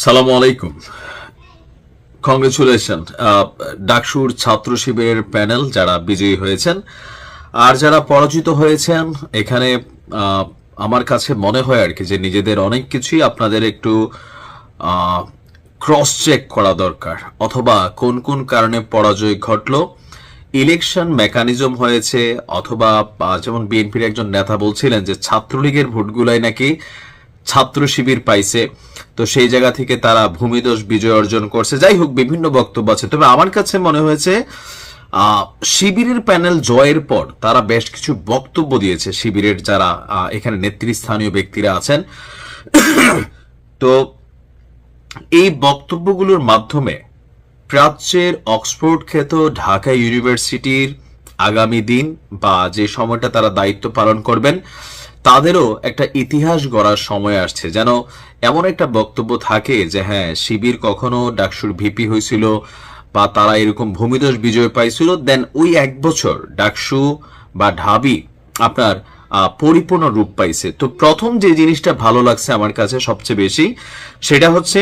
সালাম আলাইকুম। কংগ্রেচুলেশন ডাকসুর ছাত্র শিবিরের প্যানেল যারা বিজয়ী হয়েছেন আর যারা পরাজিত হয়েছেন, এখানে আমার কাছে মনে হয় আর কি যে নিজেদের অনেক কিছুই আপনাদের একটু ক্রস চেক করা দরকার। অথবা কোন কোন কারণে পরাজয় ঘটলো ইলেকশন মেকানিজম হয়েছে, অথবা যেমন বিএনপির একজন নেতা বলছিলেন যে ছাত্রলীগের ভোটগুলাই নাকি ছাত্র শিবির পাইছে। তো সেই জায়গা থেকে তারা ভূমিদোষ বিজয় অর্জন করছে। যাই হোক, বিভিন্ন বক্তব্য আছে। তবে আমার কাছে মনে হয়েছে শিবিরের প্যানেল জয়ের পর তারা বেশ কিছু বক্তব্য দিয়েছে শিবিরের যারা এখানে নেতৃস্থানীয় ব্যক্তিরা আছেন। তো এই বক্তব্যগুলোর মাধ্যমে প্রাচ্যের অক্সফোর্ড খ্যাত ঢাকা ইউনিভার্সিটির আগামী দিন বা যে সময়টা তারা দায়িত্ব পালন করবেন তাদেরও একটা ইতিহাস গড়ার সময় আসছে। যেন এমন একটা বক্তব্য থাকে যে হ্যাঁ শিবির কখনো ডাকসুর ভিপি হয়েছিল বা তারা এরকম ভূমিদোষ বিজয় পাইছিল, দেন ওই এক বছর ডাকসু বা ঢাবি আপনার পরিপূর্ণ রূপ পাইছে। তো প্রথম যে জিনিসটা ভালো লাগছে আমার কাছে সবচেয়ে বেশি, সেটা হচ্ছে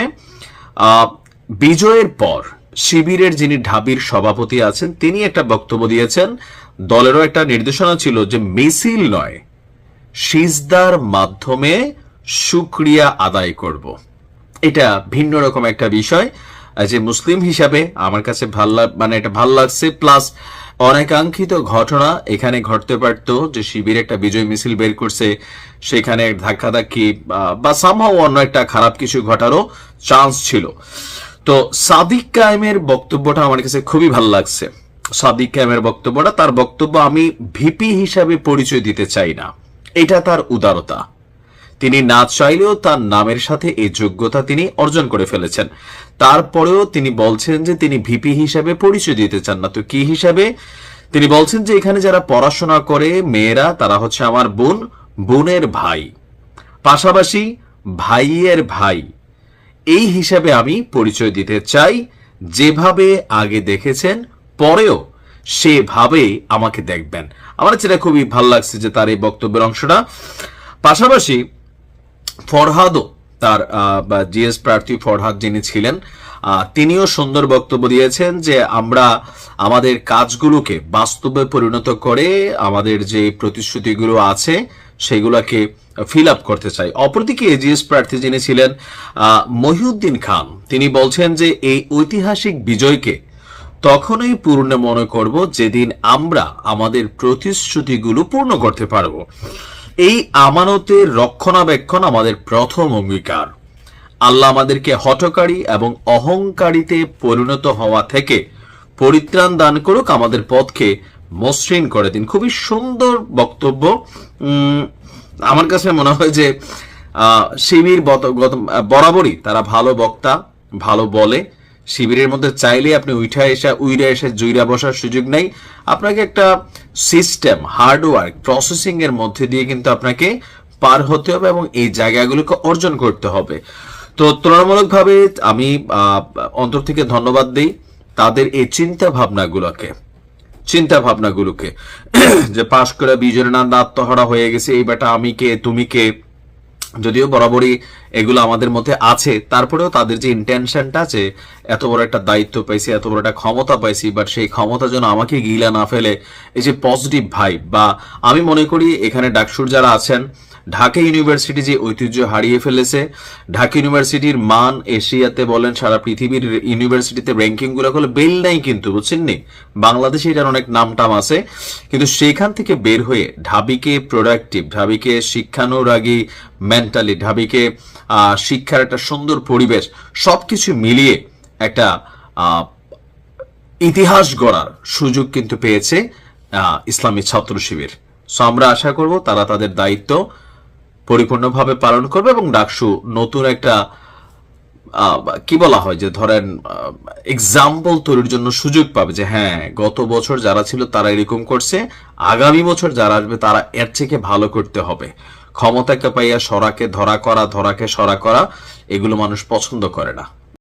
বিজয়ের পর শিবিরের যিনি ঢাবির সভাপতি আছেন, তিনি একটা বক্তব্য দিয়েছেন। দলেরও একটা নির্দেশনা ছিল যে মিছিল নয় সিজদার মাধ্যমে সুক্রিয়া আদায় করব। এটা ভিন্ন রকম একটা বিষয়। যে মুসলিম হিসাবে আমার কাছে ভালো মানে এটা ভালো লাগছে, প্লাস অনেকাঙ্ক্ষিত ঘটনা এখানে ঘটতে পারত যে শিবির একটা বিজয় মিছিল বের করছে, সেখানে ধাক্কাধাক্কি, বা- সামহাও অন্য একটা খারাপ কিছু ঘটারও চান্স ছিল। তো সাদিক কায়েমের বক্তব্যটা আমার কাছে খুবই ভালো লাগছে। সাদিক কায়েমের বক্তব্যটা, তার বক্তব্য আমি ভিপি হিসাবে পরিচয় দিতে চাই না। এটা তার উদারতা। তিনি না চাইলেও তার নামের সাথে এই যোগ্যতা তিনি অর্জন করে ফেলেছেন। তারপরেও তিনি বলছেন যে তিনি ভিপি হিসাবে পরিচয় দিতে চান না। তো কি হিসাবে? তিনি বলছেন যে এখানে যারা পড়াশোনা করে মেয়েরা, তারা হচ্ছে আমার বোন, বোনের ভাই। পাশাপাশি ভাইয়ের ভাই। এই হিসাবে আমি পরিচয় দিতে চাই। যেভাবে আগে দেখেছেন, পরেও সেভাবেই আমাকে দেখবেন। আমার যেটা খুবই ভালো লাগছে যে তার এই বক্তব্যের অংশটা। পাশাপাশি ফরহাদও তার জিএস প্রার্থী ফরহাদ যিনি ছিলেন তিনিও সুন্দর বক্তব্য দিয়েছেন যে আমরা আমাদের কাজগুলোকে বাস্তবে পরিণত করে আমাদের যে প্রতিশ্রুতিগুলো আছে সেগুলোকে ফিল আপ করতে চাই। অপরদিকে এজিএস প্রার্থী যিনি ছিলেন মহিউদ্দিন খান, তিনি বলছেন যে এই ঐতিহাসিক বিজয়কে তখনই পূর্ণ মনে করব যেদিন আমরা আমাদের প্রতিশ্রুতিগুলো পূর্ণ করতে পারব। এই আমানতের রক্ষণাবেক্ষণ আমাদের প্রথম অঙ্গীকার। আল্লাহ আমাদেরকে হঠকারী এবং অহংকারীতে পরিণত হওয়া থেকে পরিত্রাণ দান করুক, আমাদের পথকে মসৃণ করে দিন। খুবই সুন্দর বক্তব্য। আমার কাছে মনে হয় যে শিবির বরাবরই তারা ভালো বক্তা, ভালো বলে। শিবিরের মধ্যে চাইলে আপনি উঠা এসে, উইরা এসে, জুইরা বসার সুযোগ নেই। আপনাকে একটা সিস্টেম হার্ডওয়ার্ক প্রসেসিং এর মধ্যে দিয়ে কিন্তু আপনাকে পার হতে হবে এবং এই জায়গাগুলোকে অর্জন করতে হবে। তো তুলনামূলকভাবে আমি অন্তর থেকে ধন্যবাদ দিই তাদের এই চিন্তা ভাবনাগুলোকে চিন্তা ভাবনাগুলোকে যে পাশ করে বিজয়ের নাম আত্মহারা হয়ে গেছে এই বেটা আমি কে, তুমি কে? যদিও বরাবরই এগুলো আমাদের মধ্যে আছে, তারপরেও তাদের যে ইন্টেনশনটা আছে, এত বড় একটা দায়িত্ব পাইছি, এত বড় একটা ক্ষমতা পাইছি বাট সেই ক্ষমতা যেন আমাকে গিলা না ফেলে, এই যে পজিটিভ ভাই বা আমি মনে করি এখানে ডাকসুর যারা আছেন ঢাকা ইউনিভার্সিটি যে ঐতিহ্য হারিয়ে ফেলেছে, ঢাকা ইউনিভার্সিটির মান এশিয়াতে বলেন, সারা পৃথিবীর ইউনিভার্সিটিতে র্যাঙ্কিংগুলো হলো বেল নাই কিন্তু, বুঝছেন নি? বাংলাদেশে এটার অনেক নাম টাম আছে। কিন্তু সেখান থেকে বের হয়ে ঢাবিকে প্রোডাক্টিভ ঢাবিকে শিক্ষানুরাগী মেন্টালি ঢাবিকে শিক্ষার একটা সুন্দর পরিবেশ, সবকিছু মিলিয়ে একটা ইতিহাস গড়ার সুযোগ কিন্তু পেয়েছে ইসলামী ছাত্র শিবির। সো আমরা আশা করব তারা তাদের দায়িত্ব পরিপূর্ণভাবে পালন করবে এবং ডাকসু নতুন একটা কি বলা হয় যে ধরেন এক্সাম্পল তৈরির জন্য সুযোগ পাবে যে হ্যাঁ গত বছর যারা ছিল তারা এরকম করছে, আগামী বছর যারা আসবে তারা এর থেকে ভালো করতে হবে। ক্ষমতাকে পাইয়া সরাকে ধরা করা, ধরাকে সরা করা, এগুলো মানুষ পছন্দ করে না।